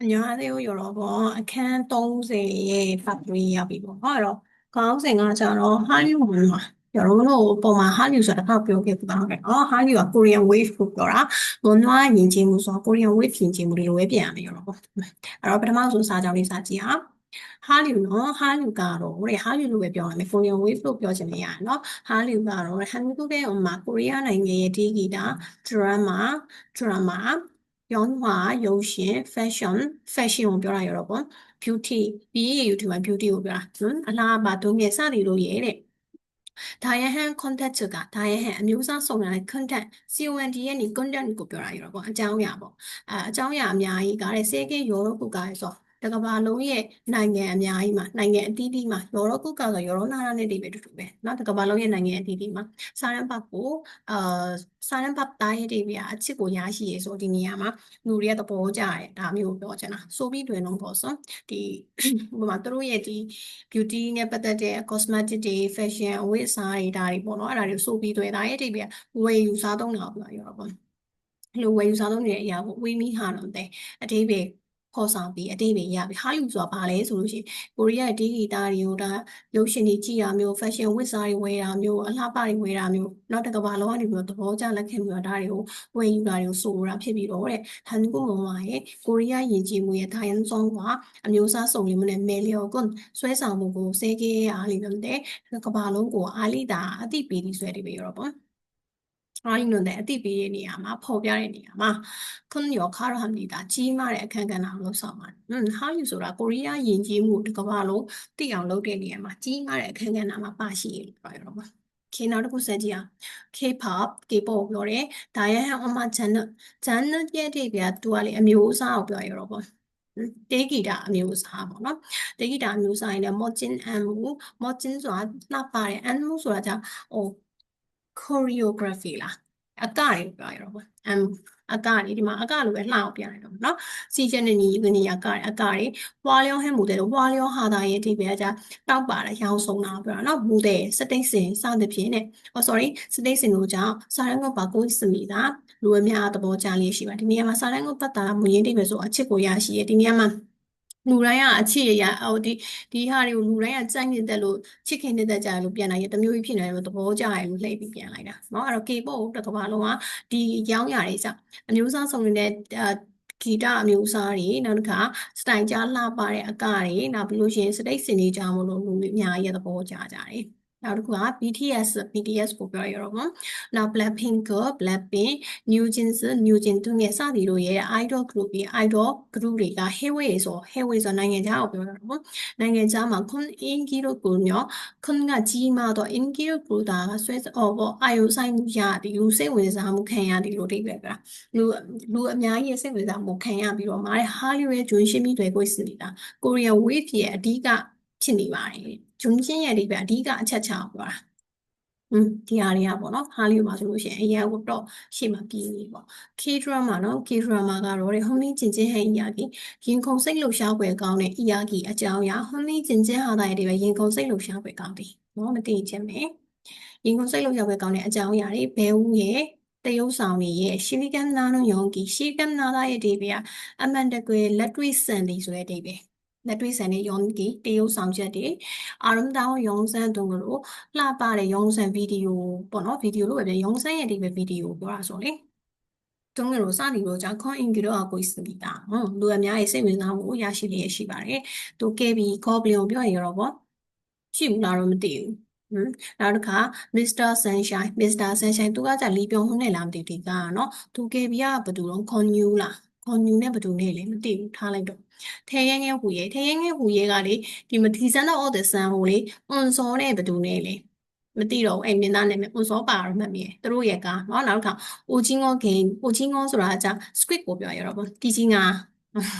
안녕하세요, 여러분.အခန်း30ရဲ့ part 3 ရောက်ပြီပေါ့နော်အဲ့တော့ခေါင်းစဉ်ကကျတော့ဟာလီဝုဒ်မှာကျွန်တော်တို့ပုံမှန်ဟာလီဝုဒ်ဆိုတာတစ်ခါပြောခဲ့ပြတာဟုတ်ကဲ့နော်ဟာလီဝုဒ်က Korean wave ကိုပြောတာဘွန်နွားယဉ်ကျေးမှုဆိုတော့ Korean wave ယဉ်ကျေးမှုတွေလိုပဲပြန်ရမယ်ရောပေါ့အဲ့တော့ပထမဆုံးစာကြောင်းလေးစာကြည့်ဟာဟာလီနော်ဟာလီကတော့တဲ့ဟာလီလို့ပဲပြောရမယ် Korean wave လို့ပြောချင်နေရတယ်နော်ဟာလီကတော့ဟန်ကူကဲဥမာကိုရီးယားနိုင်ငံရဲ့ဒီဂီတာ drama drama ပြောင်းမှာရုပ်ရှင် fashion fashion ကိုပြောတာရတော့ပေါ့ beauty BE YouTube မှာ beauty ကိုပြောတာနော်အလားပါဒုံငယ်စသည်လို့ရဲတဲ့ဒါရဟန် content ကဒါရဟန်အမျိုးအစားစုံတဲ့ content COND ရဲ့နေ content ကိုပြောတာရတော့ပေါ့အကြောင်းအရာပေါ့အဲအကြောင်းအရာအများကြီးကတဲ့စေကေရောရောကုကရဲဆိုတ ကဘာလုံးရဲ့နိုင်ငံအများကြီးမှာနိုင်ငံအသီးသီးမှာယောရောကုကဆိုယောရောနာနာနဲ့တည်းပဲတူတူပဲเนาะတကဘာလုံးရဲ့နိုင်ငံအသီးသီးမှာစာရန်ဘတ်ကိုအာစာရန်ဘတ်တိုင်းရဲ့တည်းပြအချစ်ကိုရရှိရဆိုဒီနေရာမှာလူတွေကသဘောကျတယ်ဒါမျိုးပြောချင်တာဆိုပြီးတွင်တော့ပေါ့ဆိုဒီဟိုမှာသူတို့ရဲ့ဒီ beauty နဲ့ပတ်သက်တဲ့ cosmetic တွေ fashion အဝတ်အစားတွေဒါတွေပေါ့နော်အဲ့ဒါတွေဆိုပြီးတွင်ဒါရဲ့တည်းပြဝယ်ယူစားသုံးတာပြောရတော့ပေါ့လိုဝယ်ယူစားသုံးနေတဲ့အရာကိုဝေးမိဟာတော့တဲ့အတိပ္ပယ် ခေါ်ဆောင်ပြီးအတိတ်ပဲရပြီဟာလီဝုဒ်ဆိုတာဘာလဲဆိုလို့ရှိရင်ကိုရီးယားဒီဂီတာတွေကိုဒါရုပ်ရှင်တွေကြည့်တာမျိုး fashion ဝတ်စားတွေဝယ်တာမျိုးအလှပတွေဝယ်တာမျိုးနောက်တစ်ကမ္ဘာလုံးကနေပြီးတော့သဘောကျလက်ခံပြီးတော့ဒါတွေကိုဝယ်ယူတာတွေကိုဆိုတာဖြစ်ပြီးတော့တဲ့ဟန်ကူမမရဲ့ကိုရီးယားယဉ်ကျေးမှုရဲ့ဒါယန်ဆောင်ကအမျိုးအစားစုံလင်မှုနဲ့မယ်လျော်ကွန်းဆွဲဆောင်မှုကိုစေကေအားလေးလို့တဲ့ကမ္ဘာလုံးကိုအားလိတာအတိပေးပြီးဆွဲတယ်ပဲရောပေါ့ အားလုံးနဲ့အတိပေးတဲ့နေရာမှာဖော်ပြတဲ့နေရာမှာခွန်ရောခါရဟမ်ဒီတာကြီးမားတဲ့အခန်းကဏ္ဍကိုလှုပ်ဆောင်ပါတယ်။ဟွန်းဟာယူဆိုတာကိုရီးယားယဉ်ကျေးမှုတစ်ကမ္ဘာလုံးသိအောင်လုပ်တဲ့နေရာမှာကြီးမားတဲ့အခန်းကဏ္ဍမှာပါရှိရလို့ပြောရတော့ပါ။ K နောက်တစ်ခုဆက်ကြည့်အောင် K-pop K-pop ပြောတယ်။ဒါရဲ့ဟအမဂျန်နဂျန်နရဲ့တဲ့ပြသူကလေအမျိုးအစားကိုပြောရတော့ပေါ့။တေဂီတာအမျိုးအစားပေါ့နော်တေဂီတာအမျိုးအစားရင်လည်းမော့ဂျင်အန်မူမော့ဂျင်ဆိုတာလှပတဲ့အန်မူဆိုတာကြောင့်ဟို choreography လားအကတွေပြောရတော့ပေါ့အမ်အကတွေဒီမှာအကလိုပဲလှအောင်ပြရတယ်တော့เนาะစီချက်နေညီကနေအကတွေအကတွေဝါလျောဟဲမူတယ်လို့ဝါလျောဟာတာရဲ့ဒီပဲကတောက်ပါတဲ့ရောင်းဆုံးတာပြောတာเนาะမူတယ်စတိတ်စင်စသဖြင့်နဲ့ oh sorry စတိတ်စင်တို့ကြောင့်စာရန်ကပါကိုစမီတာလူအများသဘောကျလေးရှိပါဒီနေရာမှာစာရန်ကပတ်တာမူရင်းတိပဲဆိုအချစ်ကိုရရှိရဲ့ဒီနေရာမှာ လူတိုင်းကအချစ်ရရဟိုဒီဒီဟာတွေကိုလူတိုင်းကကြိုက်နေတဲ့လို့ချစ်ခင်နေတဲ့ကြလို့ပြန်လာရတမျိုးကြီးဖြစ်နေတယ်လို့သဘောကျရလို့လှည့်ပြီးပြန်လိုက်တာเนาะအဲ့တော့ K-pop တစ်ကမ္ဘာလုံးကဒီရောင်းရတွေကြောင့်အမျိုးအစားစုံနေတဲ့ဂီတအမျိုးအစားတွေနောက်တစ်ခါစတိုင်ကြားလှပတဲ့အကတွေနောက်ပြီးလို့ရှိရင်စတိတ်စင်တွေကြောင့်မလို့လူအများကြီးသဘောကျကြတယ် နောက်တစ်ခုက BTS BTS ကိုပြောရတော့မှာနောက် Blackpink က Blackpink New Jeans New Jeans သူငယ်စသည်တို့ရဲ့ idol group ပြီး idol group တွေက Hayway ဆို Hayway ဆိုနိုင်ငံခြားကိုပြောတာပေါ့နိုင်ငံခြားမှာ Kun Ingi တို့ကိုညော Kun ကကြီးမားတော့ Ingi တို့ကိုဒါဆွဲအော်ပေါ့အာယုဆိုင်မှုရသည်လူစိတ်ဝင်စားမှုခံရသည်လို့တိတ်ပဲပြတာလူလူအများကြီးစိတ်ဝင်စားမှုခံရပြီးတော့မားတဲ့ Hollywood ဂျွန်ရှင်းပြီးတွေကိုစစ်နေတာ Korean Wave ရဲ့အဓိကဖြစ်နေပါတယ် ဂျုံချင်းရဲ့အဓိပ္ပာယ်အဓိကအချက်ချောင်းပြောတာอืมဒီဟာတွေကပေါ့နော်ဟာလီယိုမှာဆိုလို့ရှိရင်အရာကိုတော့ရှေ့မှာပြီးနေပေါ့ K drama နော် K drama ကတော့တဲ့ဟွန်မီကျင်ချင်းဟဲ့အရာကြီးရင်ခုန်စိတ်လှုပ်ရှားပွဲကောင်းတဲ့အရာကြီးအကြောင်းအရာဟွန်မီကျင်ချင်းဟာတဲ့ဒီပဲရင်ခုန်စိတ်လှုပ်ရှားပွဲကောင်းတယ်နော်မသိချင်းပဲရင်ခုန်စိတ်လှုပ်ရှားပွဲကောင်းတဲ့အကြောင်းအရာတွေဘဲဦးရဲ့တရုပ်ဆောင်တွေရဲ့ရှီလီကန်နာနုယုံကီရှီကန်နာသားရဲ့ဒီပဲအမှန်တကယ်လက်တွေ့စံတွေဆိုတဲ့ဒီပဲ လက်တွေ့ဆန်တဲ့ Yonki တရုပ်ဆောင်ချက်တွေအာရုံတောင်းရုံစမ်းတုံးလို့လှပတဲ့ရုံစမ်းဗီဒီယိုပေါ့နော်ဗီဒီယိုလို့ပဲပြောရုံစမ်းရဲ့ဒီပဲဗီဒီယိုပြောတာဆိုလေတုံးလို့စသည်လို့ကြောင့် coin in ကတော့အကိုစပြီတာဟွန်းလူအများကြီးစိတ်ဝင်စားမှုရရှိလျက်ရှိပါတယ်သူကဲပြီး goblin ကိုပြောရင်တော့ပေါ့ရှိဘူးလားတော့မသိဘူးဟမ်နောက်တစ်ခါ Mr. Sunshine Mr. Sunshine သူကကြလီပြုံးနဲ့လားမသိဘူးဒီကနော်သူ KB ကဘယ်သူတော့ Connew လား Connew နဲ့ဘယ်သူနဲ့လဲမသိဘူးထားလိုက်တော့ထဲရဲငဲဟူရဲထဲရဲငဲဟူရဲကလေဒီမဒီဆန်တော့အော်ဒဆန်ဟိုလေအွန်စောနဲ့ဘယ်သူနဲ့လဲမသိတော့အဲ့မင်းသားနာမည်အွန်စောပါတော့မှတ်မိတယ်သူတို့ရဲ့ကနော်နောက်တစ်ခါအိုချင်းငေါဂိမ်းအိုချင်းငေါဆိုတာက squid ကိုပြောရတော့ပေါ့တီချင်းက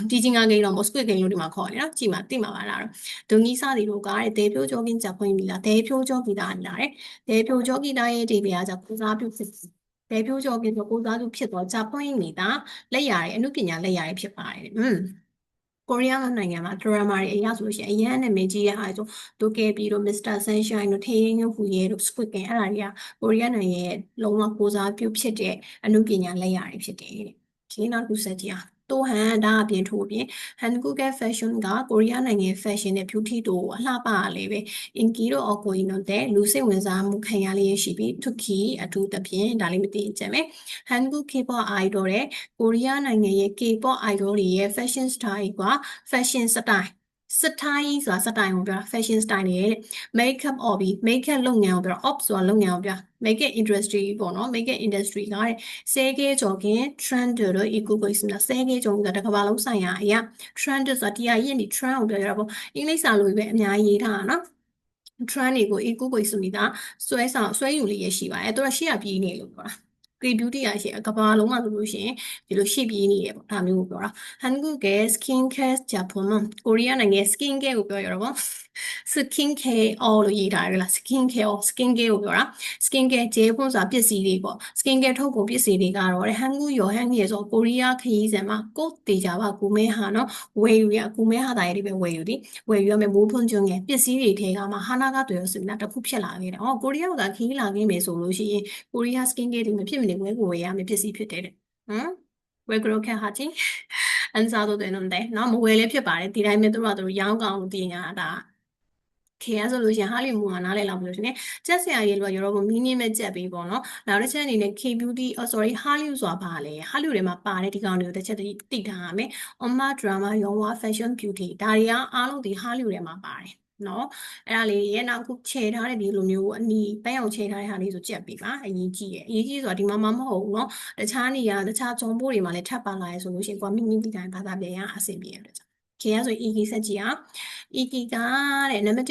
တီချင်းကဂိမ်းတော့မ squid ဂိမ်းလို့ဒီမှာခေါ်တယ်နော်ကြည့်မှာသိမှာပါလားတော့ဒုံကြီးစားတီတို့ကတဲ့ဒေဖြိုးကြောကင်းကြဖွင့်ပြီလားဒေဖြိုးကြောဂီတာလာတယ်ဒေဖြိုးကြောဂီတာရဲ့ဒီပြားကြကုစားပြုဖြစ် ဒေဖြိုးကြောကင်းဆိုကုစားပြုဖြစ်တော့ကြဖွင့်နေတာလက်ရည်အမှုပညာလက်ရည်ဖြစ်ပါတယ်อืมကိုရီးယားနိုင်ငံမှာဒရာမာတွေအရဆိုလို့ရှိရင်အရန်နာမည်ကြီးတဲ့ဟာဆိုဒိုကေပီတို့မစ္စတာဆန်ရှိုင်းတို့ထေးရင်ဟူရဲတို့စကွစ်ကင်အဲ့ဒါတွေကကိုရီးယားနိုင်ငံရဲ့လုံးဝကိုစားပြုဖြစ်တဲ့အမှုပညာလက်ရာတွေဖြစ်တယ်တဲ့ဒီနောက်တစ်ခုဆက်ကြည့်အောင် တိုဟန်ဒါအပြင်ထို့အပြင် Hankook Fashion ကကိုရီးယားနိုင်ငံ fashion နဲ့ beauty တို့အလှပရလေပဲ Inki တို့ Okoin တို့တဲ့လူစိတ်ဝင်စားမှုခံရလျက်ရှိပြီး Tuki အထူးသဖြင့်ဒါလေးမသိကြမယ် Hankook K-pop idol တဲ့ကိုရီးယားနိုင်ငံရဲ့ K-pop idol တွေရဲ့ fashion style က fashion style စတိုင်ဆိုတာစတိုင်ကိုပြောတာ fashion style တွေတဲ့ makeup or ပြီး makeup လုပ်ငန်းကိုပြောတာ op ဆိုတာလုပ်ငန်းကိုပြောတာ makeup industry ပေါ့နော် makeup industry ကတဲ့ဆဲကဲကြော်ခင် trend တို့ eco ကိုစမဆဲကဲကြော်ကတကဘာလုံးဆိုင်ရာအရာ trend ဆိုတာတရားရင့်ဒီ trend ကိုပြောရတာပေါ့အင်္ဂလိပ်စာလိုပဲအများကြီးရေးထားတာနော် trend တွေကို eco ကိုစမိတာဆွဲဆောင်ဆွဲယူလေးရရှိပါတယ်သူကရှေ့ကပြေးနေလို့ပြောတာ Great Beauty อ่ะရှင်ကဘာလုံးမှာဆိုလို့ရှင်ဒီလိုရှိပြီးနေရပေါ့ဒါမျိုးကိုပြောတာ Hangul က skin care ဂျပန်မှာကိုရီးယားနိုင်ငံ skin care ကိုပြောရတော့ပေါ့ skin care all လို့ရေးထားတယ်လား skin care or skin care ကိုပြောတာ skin care ဂျဲပွန်းဆိုတာပစ္စည်းတွေပေါ့ skin care ထုတ်ကုန်ပစ္စည်းတွေကတော့ဟန်ကူရောဟန်ကြီးဆိုကိုရီးယားခရီးစဉ်မှာကိုယ်တေချာပါကူမဲဟာနော်ဝယ်ယူရကူမဲဟာတာရဲ့ဒီပဲဝယ်ယူဒီဝယ်ယူရမယ်မိုးဖွန်ကျွန်းငယ်ပစ္စည်းတွေထဲကမှဟာနာကတွေရောဆိုပြီးတော့တစ်ခုဖြစ်လာခဲ့တယ်။အော်ကိုရီးယားကခရီးလာခဲ့မယ်ဆိုလို့ရှိရင်ကိုရီးယား skin care တွေမဖြစ်မနေဝယ်ကိုဝယ်ရမယ်ပစ္စည်းဖြစ်တယ်တဲ့။ဟမ်ဝယ်ကြတော့ခက်ဟာချင်းအန်စာတို့တဲ့နုံတယ်နော်မဝယ်လည်းဖြစ်ပါတယ်ဒီတိုင်းမျိုးတို့ကတို့ရောင်းကောင်လို့တင်ညာတာ KR ဆိုလို့ရှိရင်ဟာလီမူကနားလည်လောက်လို့ရှိရင်ကြက်ဆရာကြီးလို့ရောဘမင်းင်းမဲ့ကြက်ပြီးပေါ့နော်နောက်တစ်ချက်အနေနဲ့ K beauty oh sorry ဟာလီဆိုတာဘာလဲဟာလီတွေမှာပါတယ်ဒီကောင်တွေကိုတစ်ချက်တိထားရမယ် Oma drama ရောဝါ fashion beauty ဒါတွေကအားလုံးဒီဟာလီတွေမှာပါတယ်နော်အဲ့ဒါလေးရဲ့နောက်ခုခြေထားတဲ့ဒီလိုမျိုးအနီးပန်းအောင်ခြေထားတဲ့ဟာလေးဆိုကြက်ပြီပါအရေးကြီးရဲ့အရေးကြီးဆိုတာဒီမှာမှမဟုတ်ဘူးเนาะတခြားနေရာတခြားဂျုံပိုးတွေမှာလည်းထပ်ပါလာရဲဆိုလို့ရှိရင်ကိုကမိမိဒီတိုင်းဘာသာပြန်ရအဆင်ပြေရတယ်ကြာခင်ဗျာဆို EG ဆက်ကြည့်အောင် EG ကတဲ့နံပါတ်